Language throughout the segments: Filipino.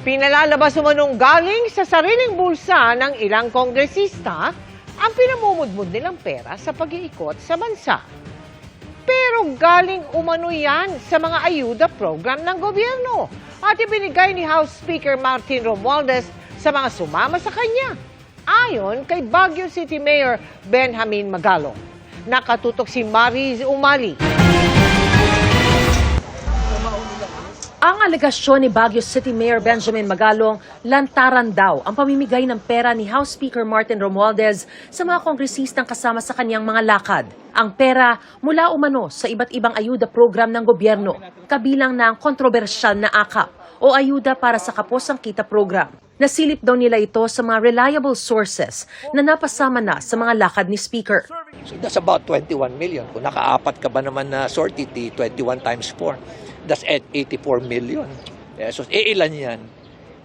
Pinalalabas umanong galing sa sariling bulsa ng ilang kongresista ang pinamumudmud nilang pera sa pag-iikot sa bansa. Pero galing umano yan sa mga ayuda program ng gobyerno at ibinigay ni House Speaker Martin Romualdez sa mga sumama sa kanya. Ayon kay Baguio City Mayor Benjamin Magalong. Nakatutok si Mariz Umali. Ang alegasyon ni Baguio City Mayor Benjamin Magalong, lantaran daw ang pamimigay ng pera ni House Speaker Martin Romualdez sa mga kongresistang kasama sa kanyang mga lakad. Ang pera mula umano sa iba't ibang ayuda program ng gobyerno, kabilang ang kontrobersyal na AKAP o Ayuda para sa Kapos ang Kita program. Nasilip daw nila ito sa mga reliable sources na napasama na sa mga lakad ni Speaker. So that's about 21 million. Kung nakaapat ka ba naman na sortie, 21 times 4, that's at 84 million. So, eh, ilan yan?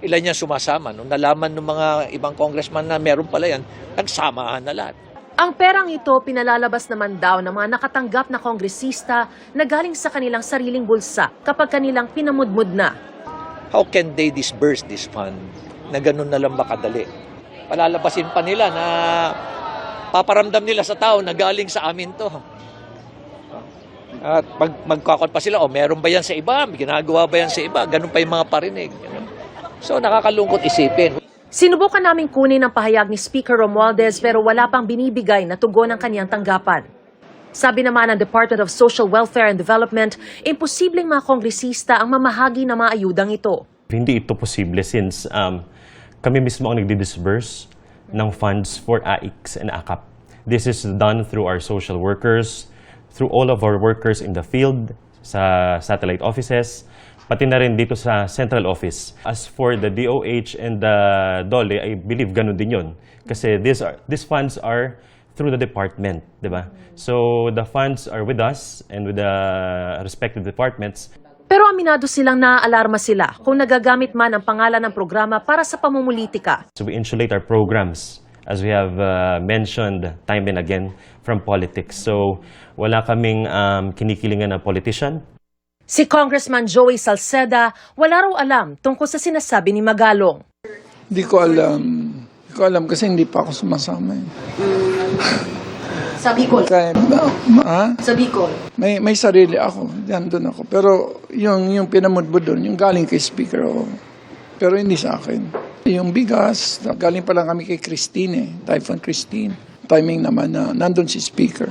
Ilan yan sumasama? Nung nalaman ng mga ibang congressman na meron pala yan, nagsamahan na lahat. Ang perang ito pinalalabas naman daw ng mga nakatanggap na kongresista na galing sa kanilang sariling bulsa kapag kanilang pinamudmud na. How can they disburse this fund na ganun na lang ba kadali? Palalabasin pa nila na paparamdam nila sa tao na galing sa amin to. At pag magkakot pa sila, oh, meron ba yan sa iba? Ginagawa ba yan sa iba? Ganun pa yung mga parinig. So nakakalungkot isipin. Sinubukan naming kunin ang pahayag ni Speaker Romualdez pero wala pang binibigay na tugon ng kaniyang tanggapan. Sabi naman ng Department of Social Welfare and Development, imposibleng mga kongresista ang mamahagi ng mga ayudang ito. Hindi ito posible since um, kami mismo ang nagdi-disburse ng funds for AICS and AKAP. This is done through our social workers, through all of our workers in the field, sa satellite offices, pati na rin dito sa central office. As for the DOH and the DOLE, I believe ganun din yun. Kasi these, are, these funds are through the department, di ba? So the funds are with us and with the respective departments. Pero aminado silang naaalarma sila kung nagagamit man ang pangalan ng programa para sa pamumulitika. So we insulate our programs, as we have uh, mentioned time and again, from politics. So wala kaming um, kinikilingan na politician. Si Congressman Joey Salceda wala raw alam tungkol sa sinasabi ni Magalong. Hindi ko alam. Hindi ko alam kasi hindi pa ako sumasama. Eh. Sa Bicol. Ma- ha? Sa Bicol. may, may sarili ako. Diyan doon ako. Pero yung, yung pinamudbud doon, yung galing kay Speaker ako. Pero hindi sa akin. Yung bigas, galing pa lang kami kay Christine eh. Typhoon Christine. Timing naman na nandun si Speaker.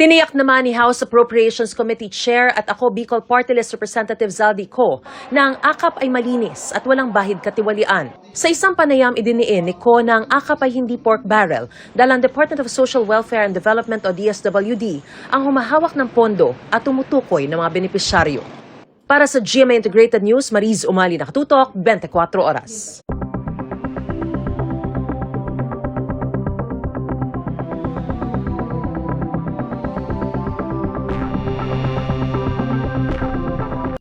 Tiniyak naman ni House Appropriations Committee Chair at ako Bicol Party List Representative Zaldi Co na ang akap ay malinis at walang bahid katiwalian. Sa isang panayam idiniin ni Co na ang akap ay hindi pork barrel dahil ang Department of Social Welfare and Development o DSWD ang humahawak ng pondo at tumutukoy ng mga benepisyaryo. Para sa GMA Integrated News, Mariz Umali nakatutok, 24 oras.